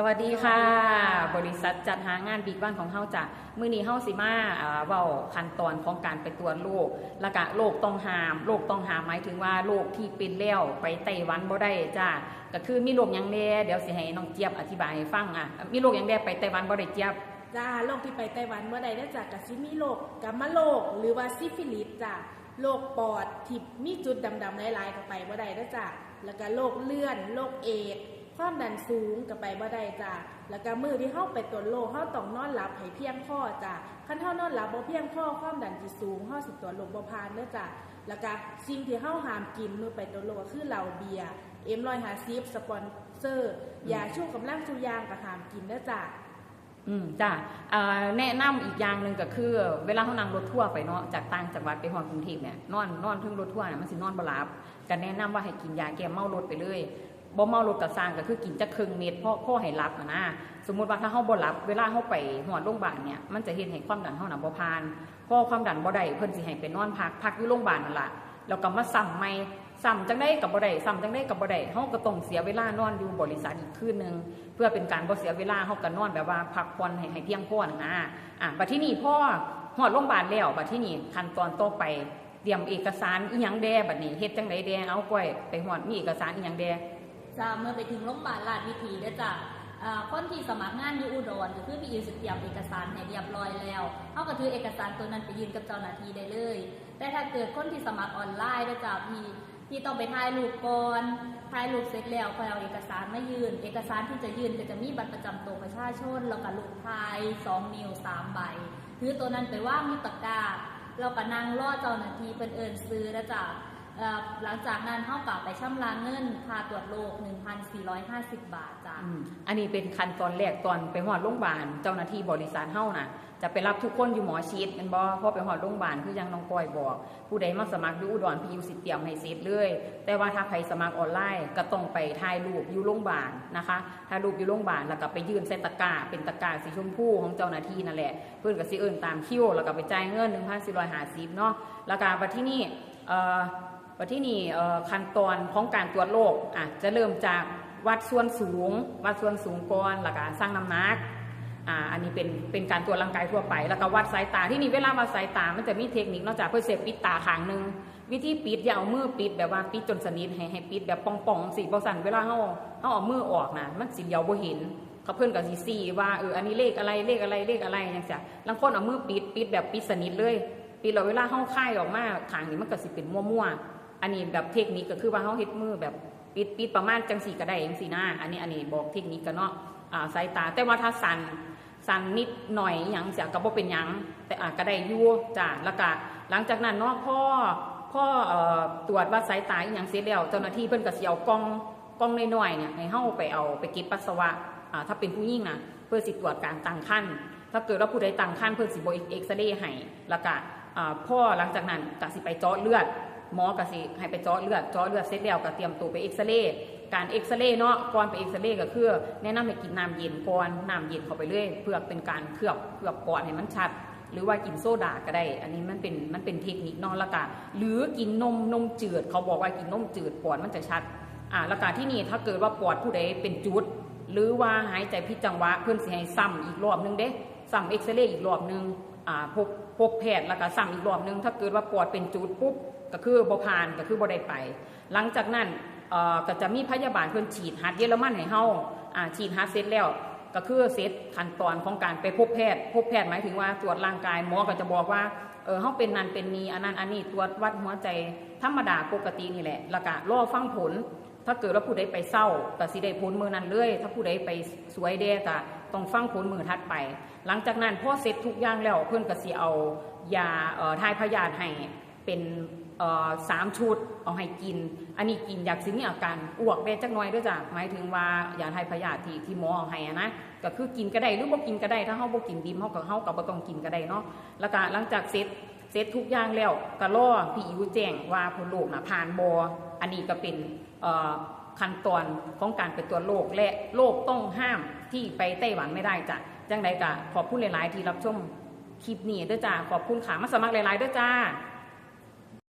สวัสดีค่ะ บริษัทจัดหางานบิ๊กบ้านของเฮาจ้ะมือนี้เฮาสิมาเอ่อเว้าขั้นตอนของการไปตรวจโรคแล้วก็โรคต้องห้ามโรคต้องหามหมายถึงว่าโรคที่เป็นแล้วไปไต้หวันบ่ได้จ้าก็คือมีโรคยังแน่เดี๋ยวสิให้น้องเจี๊ยบอธิบายให้ฟังอะมีโรคยังแน่ไปไต้หวันบ่ได้เจี๊ยบจ้าโรคที่ไปไต้หวันเมื่อใดได้จากกับซิมีโรคกัมมะโรคหรือว่าซิฟิลิสจ้าโรคปอดที่มีจุดดำๆหลายๆก็ไปเมื่อใดได้จ้าแล้วก็โรคเลื่อนโรคเอดส์ ความดันสูงก็ไปเมื่อใดจ้าแล้วก็มือที่เข้าไปตรวจโรคเข้าต้องนอนหลับให้เพียงพอจ้าขั้นเท่านอนหลับบ่เพียงพอความดันที่สูงเข้าสิตรวจโรคบ่พานเด้อจ้าแล้วก็สิ่งที่เข้าหามกินมือไปตรวจโรคคือเหล้าเบียร์เอ็มรอยหาซีฟสปอนเซอร์ยาชูกำลังสุยางก็ห้ามกินเด้อจ้าอืมจ้ะแนะนำอีกอย่างหนึ่งก็คือ เวลาเขานั่งรถทัวร์ไปเนาะจากต่างจังหวัดไปฮอดกรุงเทพเนี่ยนอนนอนถึงรถทัวร์เนี่ยมันสินอนบ่หลับก็แนะนำว่าให้กินยาแก้เมารถไปเลย บ่เมารถก็สร้างก็คือกินจักครึ่งเม็ดเพราะพ่อให้หลับนะสมมุติว่าถ้าเฮาบ่หลับเวลาเฮาไปฮอดโรงพยาบาลเนี่ยมันจะเฮ็ดให้ความดันเฮาน่ะบ่ผ่านพอความดันบ่ได้เพิ่นสิให้ไปนอนพักพักอยู่โรงพยาบาลนั่นแหละแล้วก็มาซ้ำใหม่ซ้ำจังได้กับบ่ได้ซ้ำจังได้กับบ่ได้เฮาก็ต้องเสียเวลานอนอยู่บริษัทอีกคืนหนึงเพื่อเป็นการบ่เสียเวลาเฮาก็นอนแบบว่าพักผ่อนให้ให้เพียงพอนะอะบัดที่นี่พ่อฮอดโรงพยาบาลแล้วบัดที่นี่ขั้นตอนต่อไปเตรียมเอกสารอีหยังแดบัดนี้เฮ็ดจังไดแดเอาก้อยไปฮอดมีเอกสารอีหยังแด จะเมื่อไปถึงโรงพยาบาลราชวิถีได้อจ้ะอ่าคนที่สมัครงานอยู่อุดรก็คือพี่ยืนสิเตรียมเอกสารให้เรียบร้อยแล้วเขาก็ถือเอกสารตัวนั้นไปยืนกับเจ้าหน้าที่ได้เลย แต่ถ้าเกิดคนที่สมัครออนไลน์ได้อจ้ะพี่พี่ต้องไปถ่ายรูปก่อนถ่ายรูปเสร็จแล้วคอยเอาเอกสารมายืน เอกสารที่จะยืนก็จะมีบัตรประจำตัวประชาชนแล้วก็รูปถ่ายสองนิ้วสามใบถือตัวนั้นไปว่างมีตะกร้าแล้วก็นั่งรอเจ้าหน้าที่เป็นเอินซื้อแล้วจ้ะ หลังจากนั้นเท่ากับไปช่ำระเงินค่าตรวจโรค1,450 บาทจ้ะอันนี้เป็นขั้นตอนแรกตอนไปฮอดโรงพยาบาลเจ้าหน้าที่บริษัทเฮาน่ะจะไปรับทุกคนอยู่หมอชิดแม่นบ่พอไปฮอดโรงพยาบาลคือยังน้องกอยบอก ผู้ใดมาสมัครอยู่อุดรพี่อยู่สิเตียมให้เสร็จเลย แต่ว่าถ้าใครสมัครออนไลน์ก็ต้องไปถ่ายรูปอยู่โรงพยาบาลนะคะถ่ายรูปอยู่โรงพยาบาลแล้วก็ไปยื่นใส่ตะกาเป็นตะก้าสีชมพูของเจ้าหน้าที่นั่นแหละ เพิ่อนก็สิเอิ้นตามคิวแล้วก็ไปจ่ายเงิน1,450เนาะแล้วก็บัดที่นี่เอ่อ ว่าที่นี่ขั้นตอนของการตรวจโรคอะจะเริ่มจากวัดส่วนสูง วัดส่วนสูงก่อนแล้วก็สร้างน้ำหนักอ่าอันนี้เป็นเป็นการตรวจร่างกายทั่วไป แล้วก็วัดสายตาที่นี่เวลาวัดสายตา มันจะมีเทคนิคนอกจากเพื่อเสพปิดตาขางหนึ่งวิธีปิดอย่าเอามือปิดแบบว่าปิดจนสนิทให้ให้ปิดแบบป่องๆสิบ่สั่นเวลาเฮาเฮาเอามือออกนะมันสิเดียวบ่เห็นเขาเพื่อนกับซีซีว่าเอออันนี้เลขอะไรเลขอะไรเลขอะไรอย่างเงี้ยลังคนเอามือปิดปิดแบบปิดสนิทเลยปิดแล้วเวลาเฮาค่ายออกมาขางนี้มันก็สิเป็นมั่วๆ อันนี้แบบเทคนิคก็คือว่าเขาเฮ็ดมือแบบปิดปิดประมาณจังสีก็ได้จังสีหน้าอันนี้อันนี้บอกเทคนิคกันเนาะอ่าสายตา แต่ว่าถ้าสั่นสั่นนิดหน่อยหยังเสียก็บ่เป็นยังแต่อ่าก็ได้ยู่วจ้าแล้วก็หลังจากนั้นเนาะพ่อพ่อเอ่อตรวจว่าสายตาอหยังเสร็จแล้วเจ้าหน้าที่เพิ่นก็สิเอากล้องกล้องน้อยๆเนี่ยให้เฮาไปเอาไปเก็บปัสสาวะอ่าถ้าเป็นผู้หญิงนะเพื่อสิตรวจการตั้งครรภ์ถ้าเกิดว่าผู้ใดตั้งครรภ์เพิ่นสิบ่เอ็กซเรย์ให้แล้วก็อ่าพ่อหลังจากนั้นก็สิไปเจาะเลือด หมอก็สิให้ไปเจาะเลือดเจาะเลือดเสร็จแล้วก็เตรียมตัวไปเอ็กซเรย์การเอ็กซเรย์เนาะก่อนไปเอ็กซเรย์ก็คือแนะนำให้กินน้ำเย็นก่อนน้ำเย็นเข้าไปเรื่อยเพื่อเป็นการเคลือบเคลือบปอดให้มันชัด หรือว่ากินโซดาก็ได้ อันนี้มันเป็นมันเป็นเทคนิคเนาะล้วก็หรือกินนมนมจืด เขาบอกว่ากินนมจืดปอดมันจะชัดอ่าล้วก็ที่นี่ถ้าเกิดว่าปอดผู้ใดเป็นจุด หรือว่าหายใจผิดจังหวะเพื่อนสิให้ซ้ำอีกรอบนึงเด้ซ้ำเอ็กซเรย์อีกรอบนึงอ่าพบพบแพทย์ล้วก็ซ้ำอีกรอบนึงถ้าเกิดว่าปอดเป็นจุดปุ๊บ ก็คือบ่ผ่านก็คือบ่ได้ไป หลังจากนั้นก็จะมีพยาบาลเพิ่นฉีดฮัดเยอรมันให้เฮาอ่าฉีดฮัดเสร็จแล้วก็คือเสร็จขั้นตอนของการไปพบแพทย์ พบแพทย์หมายถึงว่าตรวจร่างกายหมอก็จะบอกว่าเออเฮาเป็นนั่นเป็นนี้อันนั้นอันนี้ตรวจวัดหัวใจธรรมดาปกตินี่แหละแล้วก็รอฟังผล ถ้าเกิดว่าผู้ใดไปเศร้าก็สิได้ผลมือนั้นเลยถ้าผู้ใดไปสวยเด้ก็ต้องฟังผลมือถัดไป หลังจากนั้นพอเสร็จทุกอย่างแล้วเพิ่อนก็สิเอายาเอ่อทายพยาธิให้ เป็นสามชุดเอาให้กิน อันนี้กินอยากสิมีอาการอ้วกได้จักน่อยด้วยจ้ะหมายถึงว่าอยาทายพยาธิที่หมอเอาให้นะก็คือกินก็ได้หรือบ่กินก็ได้ถ้าเฮาบ่กินดิมเฮาก็เฮาก็บ่ต้องกินก็ได้เนาะแล้วก็หลังจากเสร็จเสร็จทุกอย่างแล้วก็รอพี่อิวแจ้งว่าผลโรคน่ะผ่านบ่อันนี้ก็เป็นขั้นตอนของการไปตรวจโรคและโรคต้องห้ามที่ไปไต้หวันไม่ได้จ้ะจังใดกะขอบคุณหลาย ๆ ที่รับชมคลิปนี้ด้วยจ้าขอบคุณค่ะมาสมัครหลาย ๆ ด้วยจ้า